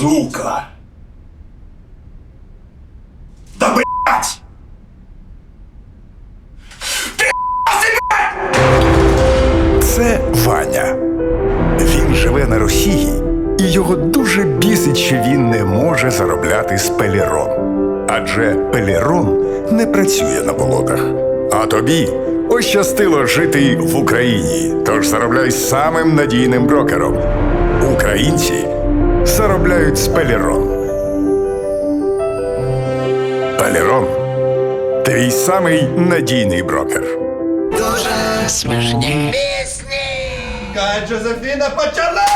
Сука! Да блять! Це Ваня. Він живе на Росії, і його дуже бісить, що він не може заробляти з пелірон. Адже пелірон не працює на болотах. А тобі ощастило жити в Україні. Тож заробляй самим надійним брокером. Українці заробляють з пелірон. Пелірон твій самий надійний брокер. Кать Жозефіна почала!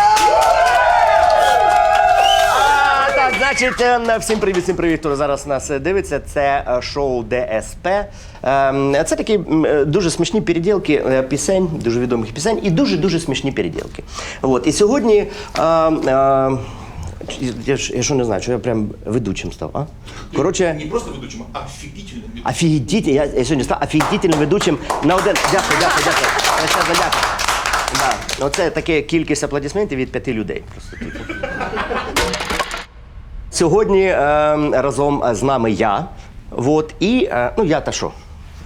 А, так, значить, е, всім привіт, всім привіт, хто зараз нас е, дивиться. Це е, шоу ДСП. Ем, Це такі дуже смішні переділки пісень, дуже відомих пісень, і дуже дуже смішні переділки. От і сьогодні. е, е, Я ж я що не знаю, що я прям ведучим став, а? Коротше, Не просто ведучим, а офігітельним ведучим. офігітельний, я, я сьогодні став офігітельним ведучим на один. Дякую, дякую, дякую. Я ще задякую. Да. Оце таке кількість аплодисментів від п'яти людей. Просто типу. Сьогодні е, разом з нами я. От, і е, ну я та що.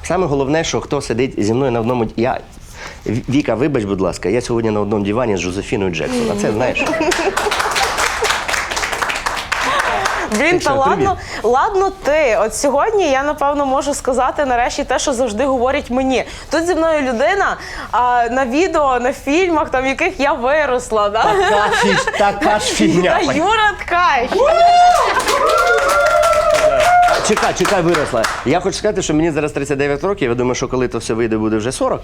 Саме головне, що хто сидить зі мною на одному. Я, Віка, вибач, будь ласка, я сьогодні на одному дивані з Жозефіною Джексон. А це знаєш. Блін, та ладно, ладно ти. От сьогодні я напевно можу сказати нарешті те, що завжди говорять мені. Тут зі мною людина а, на відео, на фільмах, там яких я виросла. Да? Така, ж фігня. Та Юра Ткач. Чекай, чекай, виросла. Я хочу сказати, що мені зараз 39 років. Я думаю, що коли то все вийде, буде вже 40.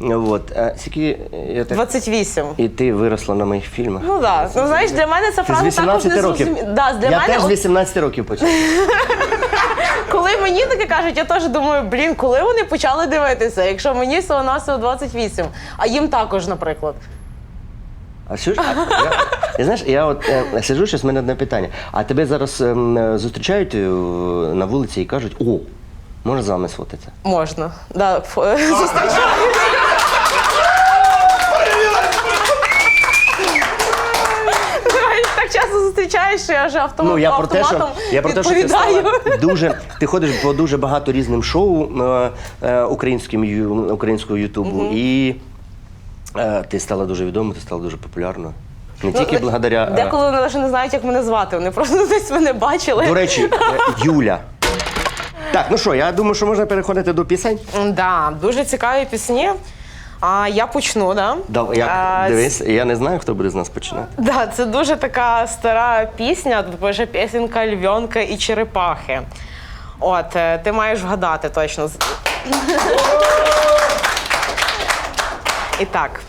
От. Е, Скільки я так... 28. І ти виросла на моїх фільмах. Ну так. Ну знаєш, для мене ця фраза також 18 не років. зрозуміла. Да, для я мене, теж з 18 років почав. коли мені таке кажуть, я теж думаю, блін, коли вони почали дивитися, якщо мені всього навсього 28, а їм також, наприклад. А що ж? А, я, я, знаєш, я от е, сиджу, щось в мене одне питання. А тебе зараз ем, е, зустрічають е, на вулиці і кажуть, о, можна з вами сфотатися? Можна. Да, ф- зустрічаю. Знаєш, Так часто зустрічаєш, що я вже автомат, Ну, я про те, що, я про те, що ти відповідаю. стала дуже. Ти ходиш по дуже багато різним шоу е, е, українським, ю- українського Ютубу, і е, ти стала дуже відомою, ти стала дуже популярною. Не тільки Ну, благодаря. е, Деколи вони навіть не знають, як мене звати. Вони просто десь мене бачили. До речі, е, Юля. Так, ну що, я думаю, що можна переходити до пісень. Да, дуже цікаві пісні. А я почну, да? Да, як, А, дивись, я не знаю, хто буде з нас починати. Да, це дуже така стара пісня. Пише пісенька Львьонка і Черепахи. От, е, ти маєш вгадати точно. І так.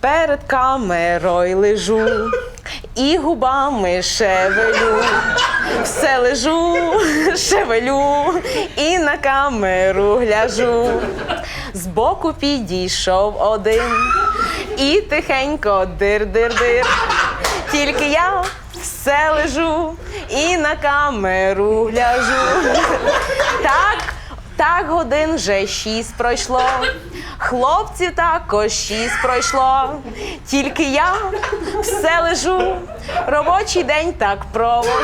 Перед камерою лежу і губами шевелю. Все лежу, шевелю і на камеру гляжу. Збоку підійшов один і тихенько дир-дир-дир. Тільки я все лежу і на камеру гляжу. Так, так годин вже шість пройшло. Хлопців також шість пройшло. Тільки я все лежу. Робочий день так провожу.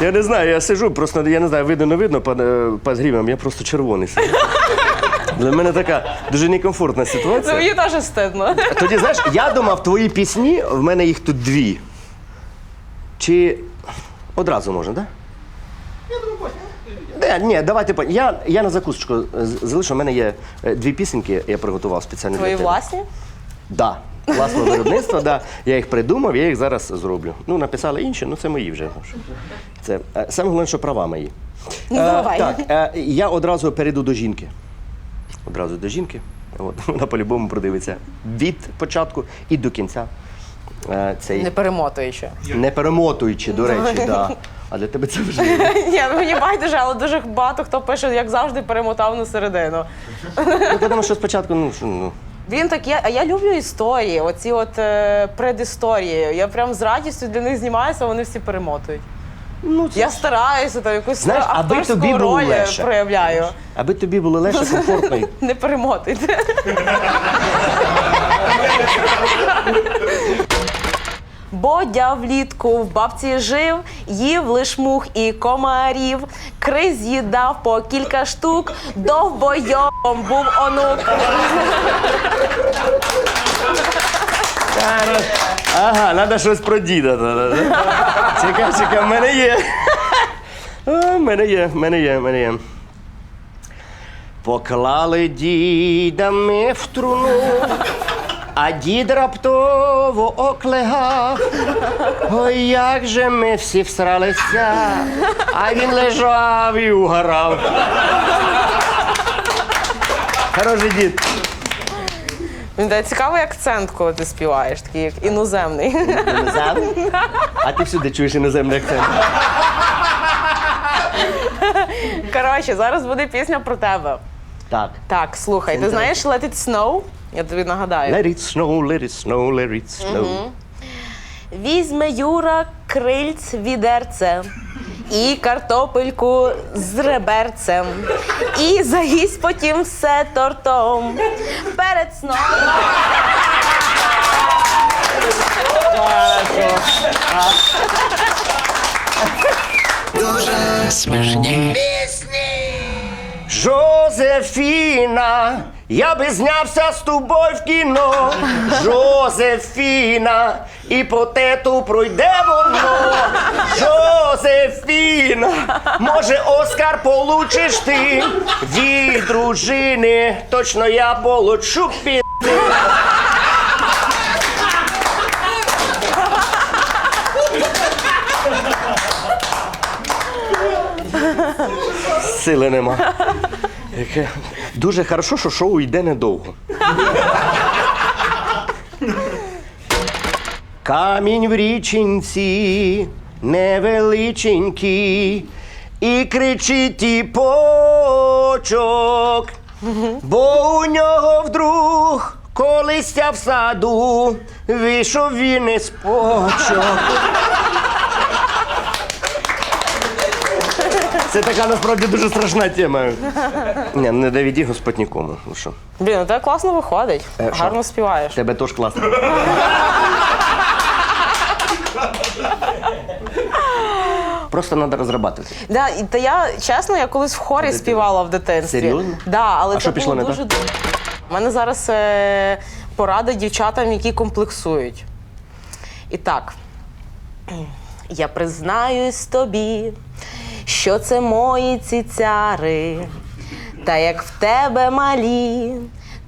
Я не знаю, я сижу, просто я не знаю, видно, не видно під, е, під грімом, я просто червоний сиджу. Для мене така дуже некомфортна Це ситуація. мені теж стидно. Тоді, знаєш, я думав, твої пісні, в мене їх тут дві. Чи одразу можна, так? Да? Ні, давайте по- я, я на закусочку з- залишу. У мене є е, дві пісеньки, я приготував спеціально Твої для тебе. власні? Да. Власного виробництва, да. Я їх придумав, я їх зараз зроблю. Ну, написали інші, ну це мої вже. Це е, саме головне, що права мої. Ну, Е, давай. Так, е, я одразу перейду до жінки. Одразу до жінки. От, вона по-любому продивиться від початку і до кінця. Е, Цей, Не не, перемотуючи. перемотуючи, до речі, да. А для тебе це важливо. Ні, ну мені байдуже, але дуже багато хто пише, як завжди, перемотав на середину. Ну, тому що спочатку, ну, що, ну, Він так, я, а я люблю історії, оці от е, предісторії. Я прям з радістю для них знімаюся, вони всі перемотують. Я стараюся, там якусь Знаєш, аби акторську тобі було роль легше. проявляю. Аби тобі було легше, комфортно. і- Не перемотуйте. Бодя влітку в бабці жив, їв лиш мух і комарів. Криз їдав по кілька штук, довбойом був онук. Ага, треба щось про діда. Чекай, чекай, в мене є. В мене є, в мене є, в мене є. Поклали діда ми в труну, а дід раптово оклегав. Ой, як же ми всі всралися, а він лежав і угорав. Хороший дід. Дає цікавий акцент, коли ти співаєш, такий як іноземний. Іноземний? А ти всюди чуєш іноземний акцент. Коротше, зараз буде пісня про тебе. Так. Так, слухай, ти знаєш Let It Snow? Я тобі нагадаю. Let it snow, let it snow, let it snow. Візьме Юра крильць відерце і картопельку з реберцем. І заїсть потім все тортом перед сном. Жозефіна, я би знявся з тобою в кіно. Жозефіна, і по тету пройде воно. Жозефіна, може, Оскар получиш ти. Від дружини точно я получу пі. Сили нема. Дуже хорошо, що шоу йде недовго. Камінь в річинці невеличенький, і кричить і почок, бо у нього вдруг колися в саду вийшов він із почок. Це така насправді дуже страшна тема. Ні, не доведі Господь нікому. Ну що, Блін, у тебе класно виходить. Е, що? Гарно співаєш. тебе теж класно. Просто треба розрабатувати. Да, і та я чесно, я колись в хорі співала в дитинстві. Серйозно? Да, але А це що пішло було не дуже У мене зараз е, порада дівчатам, які комплексують. І так, я признаюсь тобі, що це мої цицяри, та як в тебе малі,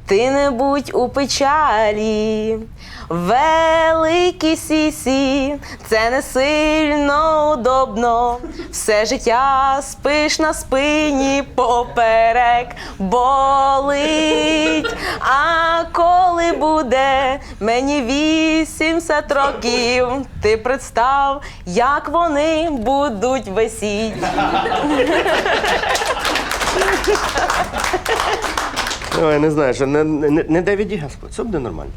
ти не будь у печалі. Великі сісі, це не сильно удобно. Все життя спиш на спині поперек болить. А коли буде мені 80 років, ти представ, як вони будуть висіть. Ой, не знаю, що не, не, не доведі Господь, все буде нормально.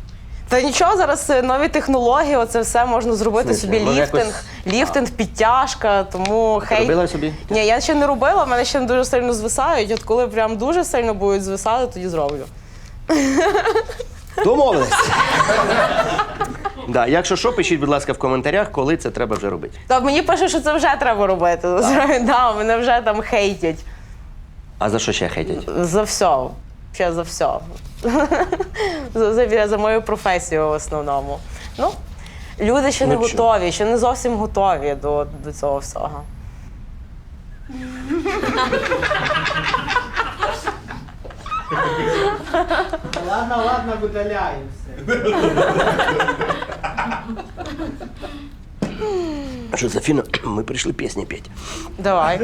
Та нічого, зараз е, нові технології, оце все можна зробити смислі? собі Може, ліфтинг, якось- ліфтинг, підтяжка, тому хей. робила собі? Ні, я ще не робила, мене ще дуже сильно звисають. От коли прям дуже сильно будуть звисати, тоді зроблю. Домовились. да, якщо що, пишіть, будь ласка, в коментарях, коли це треба вже робити. Та мені пишуть, що це вже треба робити. Да, мене вже там хейтять. А за що ще хейтять? За все. Ще за все. за, за, за мою професію в основному. Ну, люди ще не Ну, чого? готові, ще не зовсім готові до, до цього всього. Ладно, ладно, видаляю все. Жозефіна, ми прийшли пісні п'ять. Давай.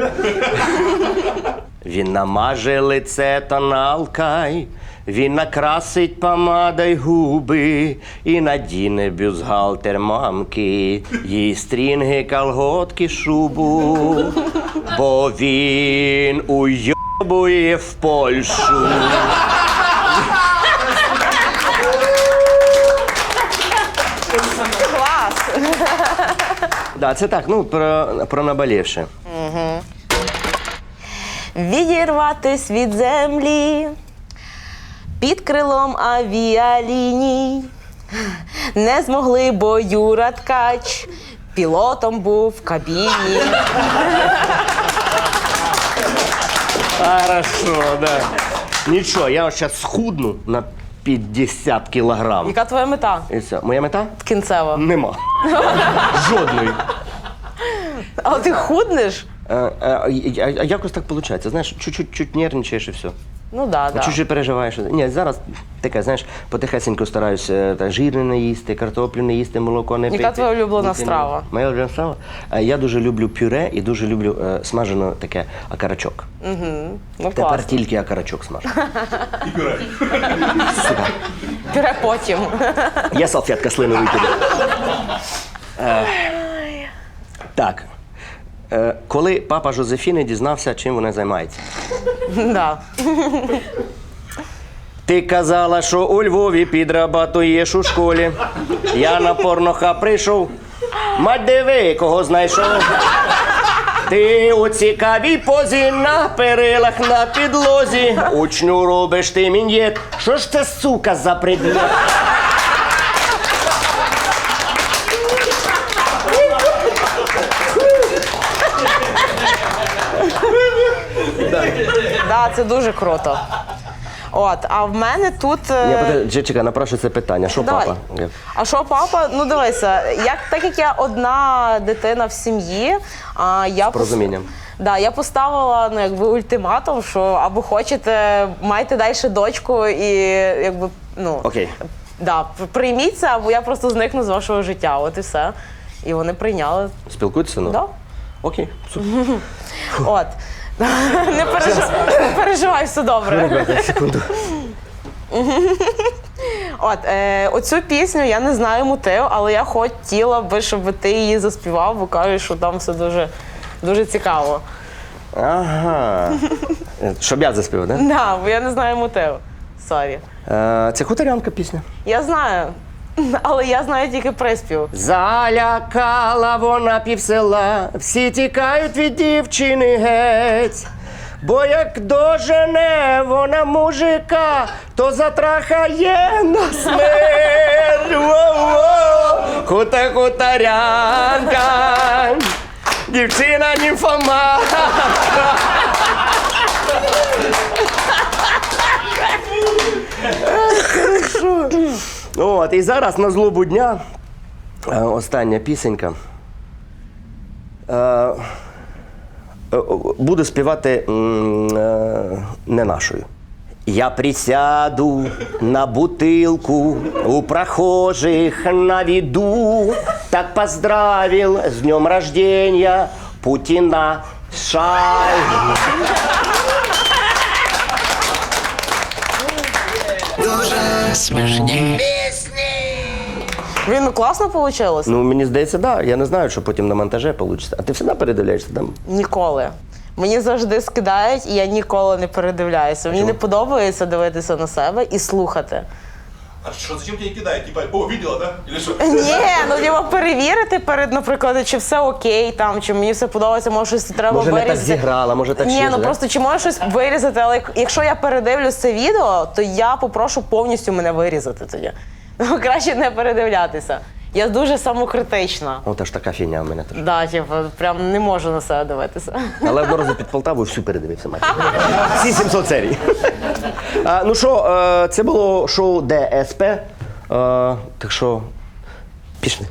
Він намаже лице тоналкай, він накрасить помадой губи і надіне бюстгальтер мамки, їй стрінги, колготки, шубу, бо він уйобує в Польщу. Клас! Да, це так, ну про, про наболівше. Відірватись від землі під крилом авіаліній. Не змогли, бо Юра Ткач пілотом був в кабіні. Хорошо, да. Нічого, я зараз схудну на 50 кілограм. Яка твоя мета? І все. Моя мета? Кінцева. Нема. Жодної. Але ти худнеш? Е, е, а, а якось так виходить. Знаєш, чуть-чуть нервничаєш і все. Ну да, да. Чуть-чуть переживаєш. Ні, зараз таке, знаєш, потихесенько стараюся та, жирне не їсти, картоплю не їсти, молоко не Яка пити. твоя улюблена Ніти не- страва? Моя улюблена страва? Е, Я дуже люблю пюре і дуже люблю е, смажено таке акарачок. Ну, Тепер класно. тільки акарачок смажу. І пюре. Пюре потім. Я салфетка слину викину. Е, Так. Е, Коли папа Жозефіни дізнався, чим вона займається. да. Ти казала, що у Львові підрабатуєш у школі. Я на порноха прийшов. Мать диви, кого знайшов. Ти у цікавій позі на перилах на підлозі. Учню робиш ти мін'єт. Що ж це сука за предмет? Да, це дуже круто. От, а в мене тут. е, Я подожди, чекай, напрашу це питання. Що Давай. папа? А що папа? Ну дивися, як так як я одна дитина в сім'ї, а я пос- порозумінням. Да, я поставила ну якби ультиматум, що або хочете, майте далі дочку і якби ну Окей. да, прийміть це, або я просто зникну з вашого життя. От і все. І вони прийняли. Спілкуєтеся? Ну? Да. Окей. Супер. От. Не переживай, не переживай, все добре. Ребята, секунду. От е, оцю пісню я не знаю мотив, але я хотіла би, щоб ти її заспівав, бо кажеш, що там все дуже, дуже цікаво. Ага. Щоб я заспівав, так? Да, бо я не знаю мотив. Сорі. Е, Це хуторянка пісня. Я знаю, але я знаю тільки приспів. Залякала вона півсела, всі тікають від дівчини геть. Бо як дожене вона мужика, то затрахає на смерть. Воу-воу. Хута хуторянка, дівчина німфоманка. От, і зараз на злобу дня е, остання пісенька. Е, е, буду співати не нашою. Я присяду на бутылку, у прохожих на виду. Так поздравил с днем рождения Путина Шай. Він ну, класно вийшло? Ну, мені здається, так. Да. Я не знаю, що потім на монтаже вийде. А ти завжди передивляєшся там? Ніколи. Мені завжди скидають, і я ніколи не передивляюся. Мені не подобається дивитися на себе і слухати. А що, зачем тебе кидає? Типа, о, видела, да? Или що? Ні, ну треба перевірити перед, наприклад, чи все окей, там, чи мені все подобається, може щось треба Може, не вирізати. так зіграла, може так Ні, ну да? просто чи може щось вирізати, але якщо я передивлюсь це відео, то я попрошу повністю мене вирізати тоді. Ну, краще не передивлятися. Я дуже самокритична. О, теж така фігня в мене теж. Да, типу, прям не можу на себе дивитися. Але одного разу під Полтавою всю передивився майже. Всі 700 серій. А, ну що, е, це було шоу ДСП. Е, так що, пішли.